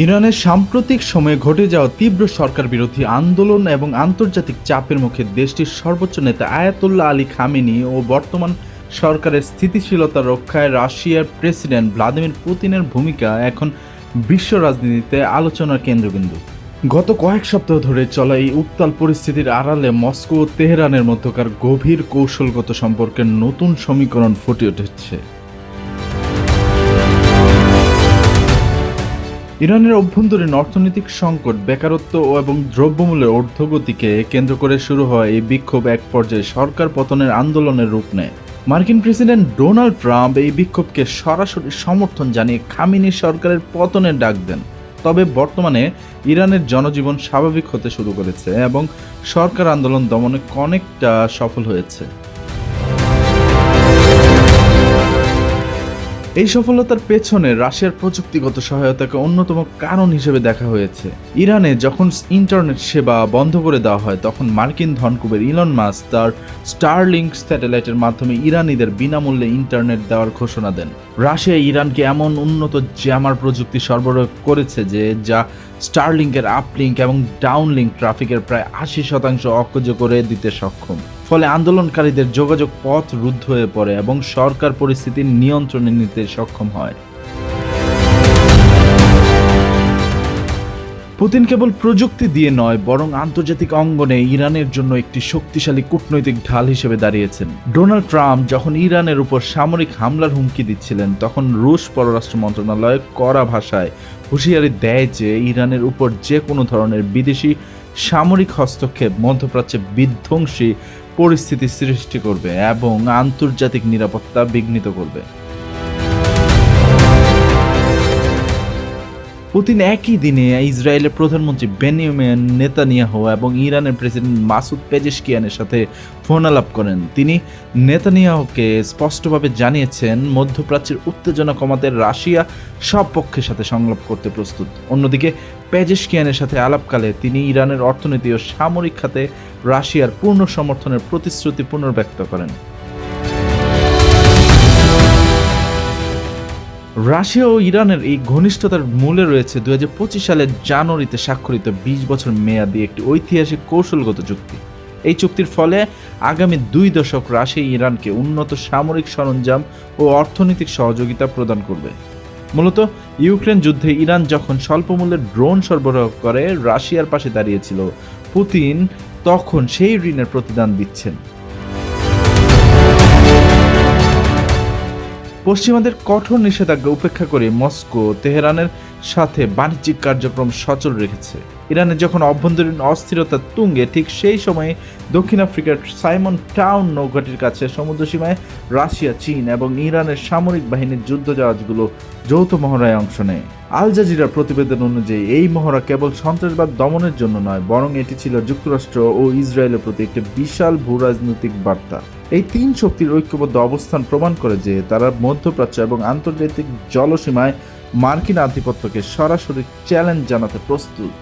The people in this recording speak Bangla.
ইরানের সাম্প্রতিক সময়ে ঘটে যাওয়া তীব্র সরকার বিরোধী আন্দোলন এবং আন্তর্জাতিক চাপের মুখে দেশটির সর্বোচ্চ নেতা আয়াতুল্লাহ আলী খামেনি ও বর্তমান সরকারের স্থিতিশীলতা রক্ষায় রাশিয়ার প্রেসিডেন্ট ভ্লাদিমির পুতিনের ভূমিকা এখন বিশ্ব রাজনীতিতে আলোচনার কেন্দ্রবিন্দু। গত কয়েক সপ্তাহ ধরে চলা এই উত্তাল পরিস্থিতির আড়ালে মস্কো ও তেহরানের মধ্যকার গভীর কৌশলগত সম্পর্কের নতুন সমীকরণ ফুটে উঠেছে। ইরানের অভ্যন্তরীণ অর্থনৈতিক সংকট, বেকারত্ব এবং দ্রব্যমূল্যের ঊর্ধ্বগতিকে কেন্দ্র করে শুরু হয় এই বিক্ষোভ এক পর্যায়ে সরকার পতনের আন্দোলনের রূপ নেয়। মার্কিন প্রেসিডেন্ট ডোনাল্ড ট্রাম্প এই বিক্ষোভকে সরাসরি সমর্থন জানিয়ে খামিনি সরকারের পতনের ডাক দেন। তবে বর্তমানে ইরানের জনজীবন স্বাভাবিক হতে শুরু করেছে এবং সরকার আন্দোলন দমনে অনেকটা সফল হয়েছে। এই সফলতার পেছনে রাশিয়ার প্রযুক্তিগত সহায়তাকে অন্যতম কারণ হিসেবে দেখা হয়েছে। ইরানে যখন ইন্টারনেট সেবা বন্ধ করে দেওয়া হয়, তখন মার্কিন ধনকুবের ইলন মাস তার স্টারলিংক স্যাটেলাইটের মাধ্যমে ইরানিদের বিনামূল্যে ইন্টারনেট দেওয়ার ঘোষণা দেন। রাশিয়া ইরানকে এমন উন্নত জ্যামার প্রযুক্তি সরবরাহ করেছে যে, যা স্টারলিংকের আপলিংক এবং ডাউনলিংক ট্রাফিকের প্রায় আশি শতাংশ অক্ষজ করে দিতে সক্ষম। ফলে আন্দোলনকারীদের যোগাযোগ পথ রুদ্ধ হয়ে পড়ে এবং সরকার পরিস্থিতি নিয়ন্ত্রণে নিতে সক্ষম হয়। পুতিন কেবল প্রযুক্তি দিয়ে নয়, বরং আন্তর্জাতিক অঙ্গনে ইরানের জন্য একটি শক্তিশালী কূটনৈতিক ঢাল হিসেবে দাঁড়িয়েছেন। ডোনাল্ড ট্রাম্প যখন ইরানের উপর সামরিক হামলার হুমকি দিচ্ছিলেন, তখন রুশ পররাষ্ট্র মন্ত্রণালয় কড়া ভাষায় হুঁশিয়ারি দেয় যে ইরানের উপর যে কোনো ধরনের বিদেশি সামরিক হস্তক্ষেপ মধ্যপ্রাচ্যে বিধ্বংসী পরিস্থিতি সৃষ্টি করবে এবং আন্তর্জাতিক নিরাপত্তা বিঘ্নিত করবে। পুতিন একই দিনে ইসরায়েলের প্রধানমন্ত্রী বেনিয়ামিন নেতানিয়াহু এবং ইরানের প্রেসিডেন্ট মাসুদ পেজেশকিয়ানের সাথে ফোন আলাপ করেন। তিনি নেতানিয়াহুকে স্পষ্টভাবে জানিয়েছেন, মধ্যপ্রাচ্যের উত্তেজনা কমাতে রাশিয়া সব পক্ষের সাথে সংলাপ করতে প্রস্তুত। অন্যদিকে, পেজেশকিয়ানের সাথে আলাপকালে তিনি ইরানের অর্থনীতি ও সামরিক খাতে রাশিয়ার পূর্ণ সমর্থনের প্রতিশ্রুতি পুনর্ব্যক্ত করেন। রাশিয়া ও ইরানের এই ঘনিষ্ঠতার মূলে রয়েছে দুই হাজার পঁচিশ সালের জানুয়ারিতে স্বাক্ষরিত বিশ বছর মেয়াদি একটি ঐতিহাসিক কৌশলগত চুক্তি। এই চুক্তির ফলে আগামী দুই দশক রাশিয়া ইরানকে উন্নত সামরিক সরঞ্জাম ও অর্থনৈতিক সহযোগিতা প্রদান করবে। মূলত ইউক্রেন যুদ্ধে ইরান যখন স্বল্প মূল্যের ড্রোন সরবরাহ করে রাশিয়ার পাশে দাঁড়িয়েছিল পুতিন, তখন সেই ঋণের প্রতিদান দিচ্ছেন। পশ্চিমাদের কঠোর নিষেধাজ্ঞা উপেক্ষা করে মস্কো তেহরানের সাথে বাণিজ্যিক কার্যক্রম সচল রেখেছে। ইরানের যখন অভ্যন্তরীণ অস্থিরতা তুঙ্গে, ঠিক সেই সময়ে দক্ষিণ আফ্রিকার সাইমন টাউন নৌঘাটির কাছে সমুদ্র সীমায় রাশিয়া, চীন এবং ইরানের সামরিক বাহিনীর যুদ্ধজাহাজগুলো যৌথ মহড়ায় অংশ নেয়। আল জাজিরার প্রতিবেদন অনুযায়ী, এই মহড়া কেবল সন্ত্রাসবাদ দমনের জন্য নয়, বরং এটি ছিল যুক্তরাষ্ট্র ও ইসরায়েলের প্রতি একটি বিশাল ভূরাজনৈতিক বার্তা। এই তিন শক্তির ঐক্যবদ্ধ অবস্থান প্রমাণ করে যে তারা মধ্যপ্রাচ্য এবং আন্তর্জাতিক জলসীমায় মার্কিন আধিপত্যকে সরাসরি চ্যালেঞ্জ জানাতে প্রস্তুত।